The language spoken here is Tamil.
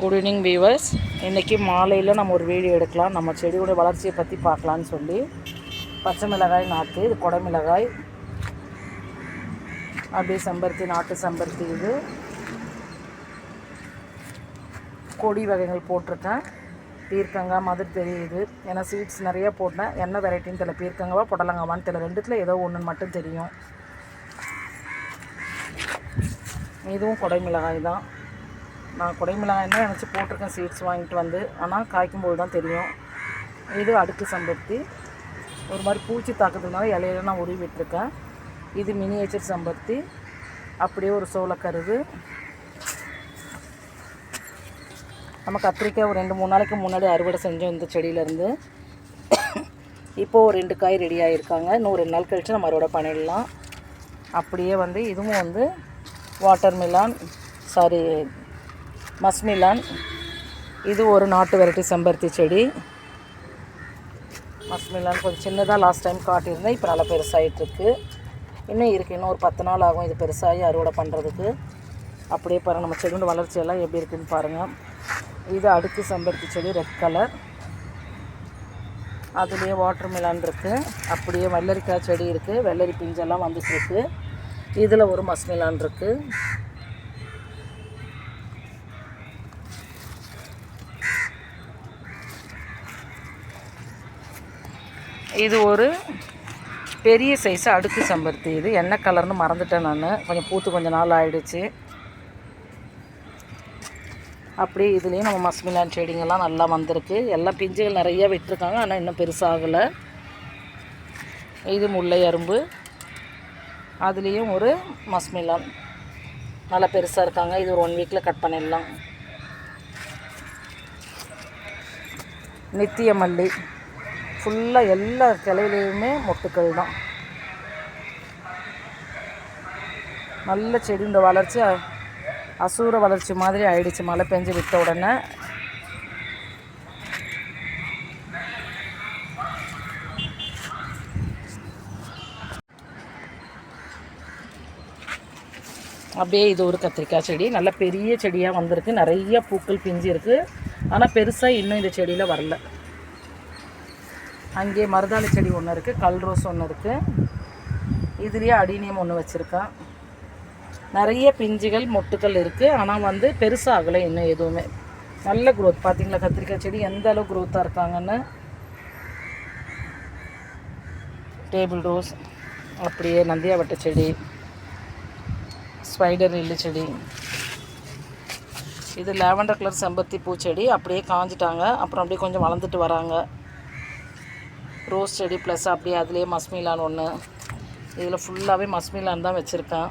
குட் ஈவினிங் வீவர்ஸ் இன்றைக்கி மாலையில் நம்ம ஒரு வீடியோ எடுக்கலாம். நம்ம செடியோட வளர்ச்சியை பற்றி பார்க்கலான்னு சொல்லி. பச்சை மிளகாய் நாற்று இது கொடை மிளகாய். அப்படியே செம்பருத்தி நாட்டு செம்பருத்தி இது. கொடி வகைகள் போட்டிருக்கேன். பீர்க்கங்காய் மதுர் தெரியுது. ஏன்னா சீட்ஸ் நிறையா போட்டேன். என்ன வெரைட்டின்னு தெரியல. பீர்க்கங்காவா புடலங்காவான்னு தெரியல. ரெண்டுத்தில் ஏதோ ஒன்றுன்னு மட்டும் தெரியும். இதுவும் கொடை மிளகாய் தான். நான் குடைமிளகாய் தான் நினச்சி போட்டிருக்கேன் சீட்ஸ் வாங்கிட்டு வந்து. ஆனால் காய்க்கும் போது தான் தெரியும். இது அடுக்கு சம்பருத்தி. ஒரு மாதிரி பூச்சி தாக்கத்துனால இலையில நான் உருவி விட்டுருக்கேன். இது மினியேச்சர் சம்பருத்தி. அப்படியே ஒரு சோளக்கருது நம்ம கத்திரிக்காய் ஒரு ரெண்டு மூணு நாளைக்கு முன்னாடி அறுவடை செஞ்சோம் இந்த செடியிலேருந்து. இப்போது ஒரு ரெண்டு காய் ரெடி ஆகிருக்காங்க இன்னும் ரெண்டு நாள் கழித்து நம்ம அறுவடை பண்ணிடலாம். அப்படியே வந்து இதுவும் வந்து வாட்டர் மிலான் சாரி மஸ்மிலான். இது ஒரு நாட்டு வெரைட்டி செம்பருத்தி செடி. மஸ்மிலான் கொஞ்சம் சின்னதாக லாஸ்ட் டைம் காட்டியிருந்தேன். இப்போ நல்லா பெருசாகிட்டுருக்கு இன்னும் இருக்குது இன்னும் ஒரு பத்து நாள் ஆகும். இது பெருசாகி அறுவடை பண்ணுறதுக்கு அப்படியே பாருங்கள் நம்ம செடியோட வளர்ச்சியெல்லாம் எப்படி இருக்குதுன்னு பாருங்கள் இது அடுக்கு செம்பருத்தி செடி ரெட் கலர் அதுலேயே வாட்டர் மிலான் இருக்குது அப்படியே வெள்ளரிக்காய் செடி இருக்குது வெள்ளரி பிஞ்செல்லாம் வந்துட்டுருக்கு இதில் ஒரு மஸ்மிலான் இருக்குது இது ஒரு பெரிய சைஸ் அடுக்கு செம்பருத்தி. இது என்ன கலர்னு மறந்துட்டேன் நான். கொஞ்சம் பூத்து கொஞ்சம் நாள் ஆயிடுச்சு. அப்படியே இதுலேயும் நம்ம மஸ்மிலான் செடிங்கெல்லாம் நல்லா வந்திருக்கு. எல்லாம் பிஞ்சுகள் நிறைய விட்டுருக்காங்க. ஆனால் இன்னும் பெருசாகலை. இது முல்லை அரும்பு. அதுலேயும் ஒரு மஸ்மிலான் நல்லா பெருசாக இருக்காங்க. இது ஒரு ஒன் வீக்கில் கட் பண்ணிடலாம். நித்திய மல்லி. ஃபுல்லாக எல்லா கிளையிலையுமே மொட்டுக்கள் தான். நல்ல செடியோட வளர்ச்சி அசூர வளர்ச்சி மாதிரி ஆயிடுச்சு. மழை பெஞ்சு விட்ட உடனே. அப்படியே இது ஒரு கத்திரிக்காய் செடி. நல்ல பெரிய செடியாக வந்திருக்கு. நிறைய பூக்கள் பிஞ்சு இருக்குது ஆனால் பெருசாக இன்னும் இந்த செடியில் வரல. அங்கே மருதாணி செடி ஒன்று இருக்குது கல் ரோஸ் ஒன்று இருக்குது இதுலேயே அடினியம் ஒன்று வச்சுருக்கேன். நிறைய பிஞ்சுகள் மொட்டுகள் இருக்குது ஆனால் வந்து பெருசாகலை இன்னும் எதுவுமே. நல்ல க்ரோத் பார்த்தீங்களா கத்திரிக்காய் செடி எந்த அளவு க்ரோத்தாக இருக்காங்கன்னு? டேபிள் ரோஸ் அப்படியே நந்தியாவட்ட செடி. ஸ்பைடர் நெல்லு செடி. இது லேவண்டர் கலர் செம்பருத்தி பூச்செடி அப்படியே காஞ்சிட்டாங்க. அப்புறம் அப்படியே கொஞ்சம் வளர்ந்துட்டு வராங்க. ரோஸ் செடி ப்ளஸ் அப்படியே அதுலேயே மஸ்மிலான் ஒன்று. இதில் ஃபுல்லாகவே மஸ்மிலான் தான் வச்சுருக்கேன்.